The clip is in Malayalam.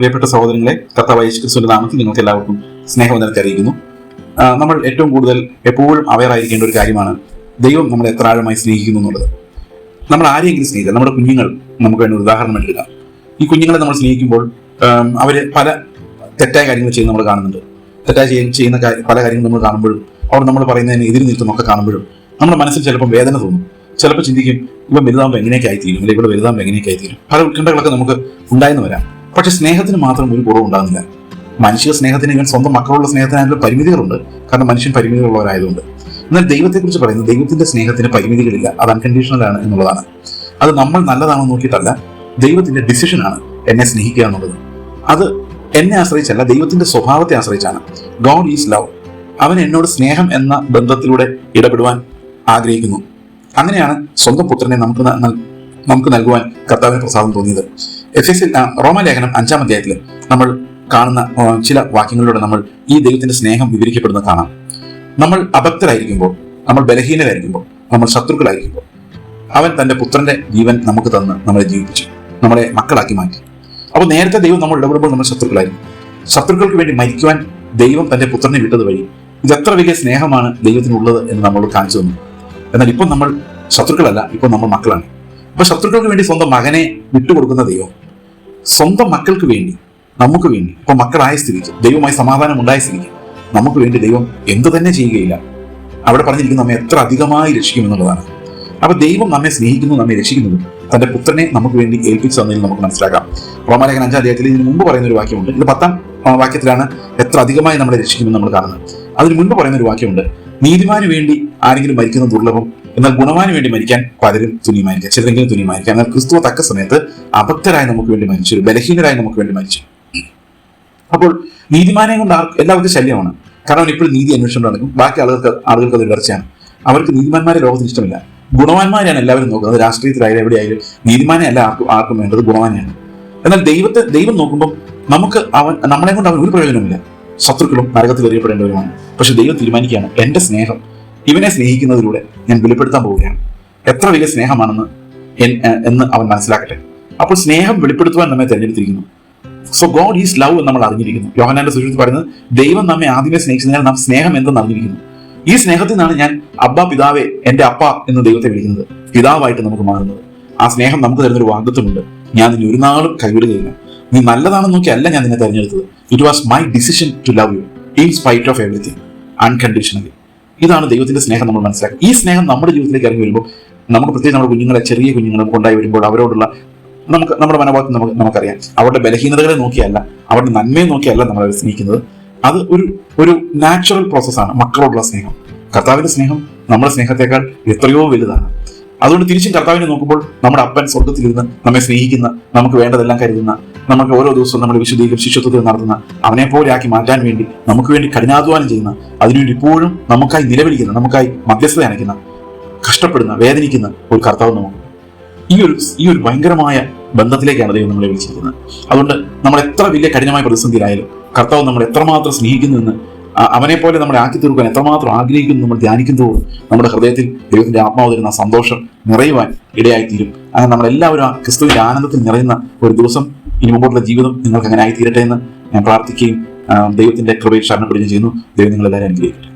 പ്രിയപ്പെട്ട സഹോദരങ്ങളെ കർത്താവ് യേശുക്രിസ്തുവിന്റെ നാമത്തിൽ നിങ്ങൾക്ക് എല്ലാവർക്കും സ്നേഹവന്ദനത്തെ അറിയിക്കുന്നു. നമ്മൾ ഏറ്റവും കൂടുതൽ എപ്പോഴും അവയർ ആയിരിക്കേണ്ട ഒരു കാര്യമാണ് ദൈവം നമ്മളെ എത്ര ആഴമായി സ്നേഹിക്കുന്നു എന്നുള്ളത്. നമ്മൾ ആരെയെങ്കിലും സ്നേഹിക്കുക നമ്മുടെ കുഞ്ഞുങ്ങൾ നമുക്ക് ഒരു ഉദാഹരണം എടുക്കുക ഈ കുഞ്ഞുങ്ങളെ നമ്മൾ സ്നേഹിക്കുമ്പോൾ അവർ പല തെറ്റായ കാര്യങ്ങൾ ചെയ്യുന്ന നമ്മൾ കാണുന്നുണ്ട്. തെറ്റായ ചെയ്യ- ചെയ്യുന്ന പല കാര്യങ്ങൾ നമ്മൾ കാണുമ്പോഴും അവർ നമ്മൾ പറയുന്നതിന് എതിര് നിൽക്കുന്നൊക്കെ കാണുമ്പോഴും നമ്മുടെ മനസ്സിൽ ചിലപ്പോൾ വേദന തോന്നും. ചിലപ്പോൾ ചിന്തിക്കും ഇവ വലുതാകുമ്പോൾ എങ്ങനെയൊക്കെ ആയിത്തീരും അല്ലെങ്കിൽ ഇവിടെ വലുതാകുമ്പോൾ എങ്ങനെയൊക്കെ ആയിത്തീരും. പല ഉത്കണ്ഠകളൊക്കെ നമുക്ക് ഉണ്ടായെന്ന് വരാം. പക്ഷെ സ്നേഹത്തിന് മാത്രം ഒരു കുറവ് ഉണ്ടാകുന്നില്ല. മനുഷ്യ സ്നേഹത്തിന് ഇവൻ സ്വന്തം മക്കളുള്ള സ്നേഹത്തിനായാലും പരിമിതികളുണ്ട്. കാരണം മനുഷ്യൻ പരിമിതികളുള്ളവരായതുകൊണ്ട് എന്നാൽ ദൈവത്തെക്കുറിച്ച് പറയുന്നത് ദൈവത്തിന്റെ സ്നേഹത്തിന് പരിമിതികളില്ല. അത് അൺകണ്ടീഷണൽ ആണ് എന്നുള്ളതാണ്. അത് നമ്മൾ നല്ലതാണെന്ന് നോക്കിയിട്ടല്ല. ദൈവത്തിന്റെ ഡിസിഷനാണ് എന്നെ സ്നേഹിക്കുക എന്നുള്ളത്. അത് എന്നെ ആശ്രയിച്ചല്ല ദൈവത്തിന്റെ സ്വഭാവത്തെ ആശ്രയിച്ചാണ്. ഗോഡ് ഈസ് ലവ് അവൻ എന്നോട് സ്നേഹം എന്ന ബന്ധത്തിലൂടെ ഇടപെടുവാൻ ആഗ്രഹിക്കുന്നു. അങ്ങനെയാണ് സ്വന്തം പുത്രനെ നമുക്ക് നമുക്ക് നൽകുവാൻ കർത്താവിന് പ്രസാദം തോന്നിയത്. എഫ് എസ് റോമലേഖനം അഞ്ചാം അധ്യായത്തിൽ നമ്മൾ കാണുന്ന ചില വാക്യങ്ങളിലൂടെ നമ്മൾ ഈ ദൈവത്തിന്റെ സ്നേഹം വിവരിക്കപ്പെടുന്നത് കാണാം. നമ്മൾ അഭക്തരായിരിക്കുമ്പോൾ നമ്മൾ ബലഹീനരായിരിക്കുമ്പോൾ നമ്മൾ ശത്രുക്കളായിരിക്കുമ്പോൾ അവൻ തന്റെ പുത്രന്റെ ജീവൻ നമുക്ക് തന്ന് നമ്മളെ ജീവിപ്പിച്ചു നമ്മളെ മക്കളാക്കി മാറ്റി. അപ്പോൾ നേരത്തെ ദൈവം നമ്മൾ ഇടപെടുമ്പോൾ നമ്മൾ ശത്രുക്കളായിരിക്കും. ശത്രുക്കൾക്ക് വേണ്ടി മരിക്കുവാൻ ദൈവം തന്റെ പുത്രനെ വിട്ടത് വഴി ഇത് എത്ര വലിയ സ്നേഹമാണ് ദൈവത്തിനുള്ളത് എന്ന് നമ്മളോട് കാണിച്ചു തന്നു. എന്നാൽ ഇപ്പം നമ്മൾ ശത്രുക്കളല്ല ഇപ്പം നമ്മൾ മക്കളാണ്. അപ്പൊ ശത്രുക്കൾക്ക് വേണ്ടി സ്വന്തം മകനെ വിട്ടുകൊടുക്കുന്ന ദൈവം. സ്വന്തം മക്കൾക്ക് വേണ്ടി നമുക്ക് വേണ്ടി. ഇപ്പൊ മക്കളായ സ്ഥിതിക്ക്. ദൈവമായി സമാധാനം ഉണ്ടായ സ്ഥിതിക്ക്. നമുക്ക് വേണ്ടി ദൈവം എന്തു തന്നെ ചെയ്യുകയില്ല. അവിടെ പറഞ്ഞിരിക്കുന്ന നമ്മെ എത്ര അധികമായി രക്ഷിക്കും എന്നുള്ളതാണ്. അപ്പൊ ദൈവം നമ്മെ സ്നേഹിക്കുന്നു നമ്മെ രക്ഷിക്കുന്നു. തന്റെ പുത്രനെ നമുക്ക് വേണ്ടി ഏൽപ്പിച്ചു തന്നതിൽ നമുക്ക് മനസ്സിലാക്കാം. റോമാലേഖൻ അഞ്ചാം അധ്യായത്തിൽ ഇതിന് മുമ്പ് പറയുന്ന ഒരു വാക്യമുണ്ട്. ഇത് പത്താം വാക്യത്തിലാണ് എത്ര അധികമായി നമ്മളെ രക്ഷിക്കുമെന്ന് നമ്മൾ കാണുന്നത്. അതിന് മുൻപ് പറയുന്ന ഒരു വാക്യമുണ്ട്. നീതിമാന് വേണ്ടി ആരെങ്കിലും മരിക്കുന്ന ദുർലഭം എന്നാൽ ഗുണവാന് വേണ്ടി മരിക്കാൻ പലരും തുനിയുമായിരിക്കാം. ചിലരെങ്കിലും തുനിയുമായിരിക്കാം. എന്നാൽ ക്രിസ്തു തക്ക സമയത്ത് അഭക്തരായി നമുക്ക് വേണ്ടി മരിച്ചു. ബലഹീനരായി നമുക്ക് വേണ്ടി മരിച്ചു. അപ്പോൾ നീതിമാനെ കൊണ്ട് ആർക്ക് എല്ലാവർക്കും ശല്യമാണ്. കാരണം അവൻ ഇപ്പോഴും നീതി അന്വേഷണം നടക്കും. ബാക്കി ആളുകൾക്ക് ആളുകൾക്ക് അത് വിടർച്ചയാണ് അവർക്ക് നീതിമാന്മാരെ ലോകത്തിന് ഇഷ്ടമില്ല. ഗുണവാന്മാരെയാണ് എല്ലാവരും നോക്കുന്നത്. രാഷ്ട്രീയത്തിലായാലും എവിടെയായാലും നീതിമാനെ അല്ല ആർക്കും ആർക്കും വേണ്ടത് ഗുണവാനെയാണ് എന്നാൽ ദൈവത്തെ ദൈവം നോക്കുമ്പോൾ നമുക്ക് അവൻ നമ്മളെ കൊണ്ട് അവൻ ഒരു പ്രയോജനമില്ല ശത്രുക്കളും നരകത്തിൽ എറിയപ്പെടേണ്ടവരുമാണ് പക്ഷെ ദൈവം തീരുമാനിക്കുകയാണ്. എന്റെ സ്നേഹം ഇവനെ സ്നേഹിക്കുന്നതിലൂടെ ഞാൻ വെളിപ്പെടുത്താൻ പോവുകയാണ്. എത്ര വലിയ സ്നേഹമാണെന്ന് എന്ന് അവൻ മനസ്സിലാക്കട്ടെ. അപ്പോൾ സ്നേഹം വെളിപ്പെടുത്തുവാൻ നമ്മെ തിരഞ്ഞെടുത്തിരിക്കുന്നു. സോ ഗോഡ് ഈസ് ലവ് എന്ന് നമ്മൾ അറിഞ്ഞിരിക്കുന്നു. യോഹനാന്റെ സുഹൃത്ത് പറയുന്നത് ദൈവം നമ്മെ ആദ്യമേ സ്നേഹിച്ചതിനാൽ നാം സ്നേഹം എന്തെന്ന് അറിഞ്ഞിരിക്കുന്നു. ഈ സ്നേഹത്തിൽ നിന്നാണ് ഞാൻ അബ്ബ പിതാവേ എന്റെ അപ്പ എന്ന് ദൈവത്തെ വിളിക്കുന്നത്. പിതാവായിട്ട് നമുക്ക് മാറുന്നത്. ആ സ്നേഹം നമുക്ക് തരുന്നൊരു വാഗ്ദത്വമുണ്ട്. ഞാൻ നിന്നെ ഒരു നാളും കൈവിടുകയില്ല നീ നല്ലതാണെന്ന് നോക്കിയല്ല ഞാൻ നിന്നെ തെരഞ്ഞെടുത്തത്. It was my decision to love you in spite of everything unconditionally ഇതാണ് ദൈവത്തിന്റെ സ്നേഹം നമ്മൾ മനസ്സിലാക്കുക ഈ സ്നേഹം നമ്മുടെ ജീവിതത്തിലേക്ക് ഇറങ്ങി വരുമ്പോൾ നമുക്ക് പ്രത്യേകിച്ച് നമ്മുടെ കുഞ്ഞുങ്ങളെ ചെറിയ കുഞ്ഞുങ്ങളെ കൊണ്ടായി വരുമ്പോൾ അവരോടുള്ള നമുക്ക് നമ്മുടെ മനോഭാവത്തിൽ നമുക്ക് നമുക്കറിയാം. അവരുടെ ബലഹീനതകളെ നോക്കിയല്ല അവരുടെ നന്മയെ നോക്കിയല്ല നമ്മൾ അവരെ സ്നേഹിക്കുന്നത് അത് ഒരു ഒരു നാച്ചുറൽ പ്രോസസ്സാണ് മക്കളോടുള്ള സ്നേഹം. കർത്താവിന്റെ സ്നേഹം നമ്മുടെ സ്നേഹത്തെക്കാൾ എത്രയോ വലുതാണ്. അതുകൊണ്ട് തിരിച്ചും കർത്താവിനെ നോക്കുമ്പോൾ നമ്മുടെ അപ്പൻ സ്വർഗത്തിലിരുന്ന് നമ്മെ സ്നേഹിക്കുന്ന നമുക്ക് വേണ്ടതെല്ലാം കരുതുന്ന നമുക്ക് ഓരോ ദിവസവും നമ്മൾ വിശുദ്ധീകരിച്ച് ശിഷ്യത്വത്തിൽ നടത്തുന്ന അവനെ പോലെ ആക്കി മാറ്റാൻ വേണ്ടി നമുക്ക് വേണ്ടി കഠിനാധ്വാനം ചെയ്യുന്ന അതിനുവേണ്ടി ഇപ്പോഴും നമുക്കായി നിലവിളിക്കുന്ന നമുക്കായി മധ്യസ്ഥത അണയ്ക്കുന്ന കഷ്ടപ്പെടുന്ന വേദനിക്കുന്ന ഒരു കർത്താവ് നമുക്ക്. ഈ ഒരു ഈ ഒരു ഭയങ്കരമായ ബന്ധത്തിലേക്കാണ് ദൈവം നമ്മളെ വിളിച്ചിരിക്കുന്നത്. അതുകൊണ്ട് നമ്മൾ എത്ര വലിയ കഠിനമായ പ്രതിസന്ധിയിലായാലും കർത്താവ് നമ്മൾ എത്രമാത്രം സ്നേഹിക്കുന്നു എന്ന് ആ- അവനെ പോലെ നമ്മളെ ആക്കി തീർക്കാൻ എത്രമാത്രം ആഗ്രഹിക്കുന്നു നമ്മൾ ധ്യാനിക്കുമ്പോൾ നമ്മുടെ ഹൃദയത്തിൽ ദൈവത്തിന്റെ ആത്മാവ് തരുന്ന സന്തോഷം നിറയുവാൻ ഇടയായിത്തീരും. അങ്ങനെ നമ്മളെല്ലാവരും ആ ക്രിസ്തുവിന്റെ ആനന്ദത്തിൽ നിറയുന്ന ഒരു ദിവസം ഇനി മുമ്പോട്ടുള്ള ജീവിതം നിങ്ങൾക്ക് അങ്ങനെ ആയിത്തീരട്ടെ എന്ന് ഞാൻ പ്രാർത്ഥിക്കുകയും ദൈവത്തിന്റെ കൃപയിൽ ശരണപ്പെടുകയും ചെയ്യുന്നു. ദൈവം നിങ്ങളെല്ലാവരും അനുഗ്രഹിക്കട്ടെ.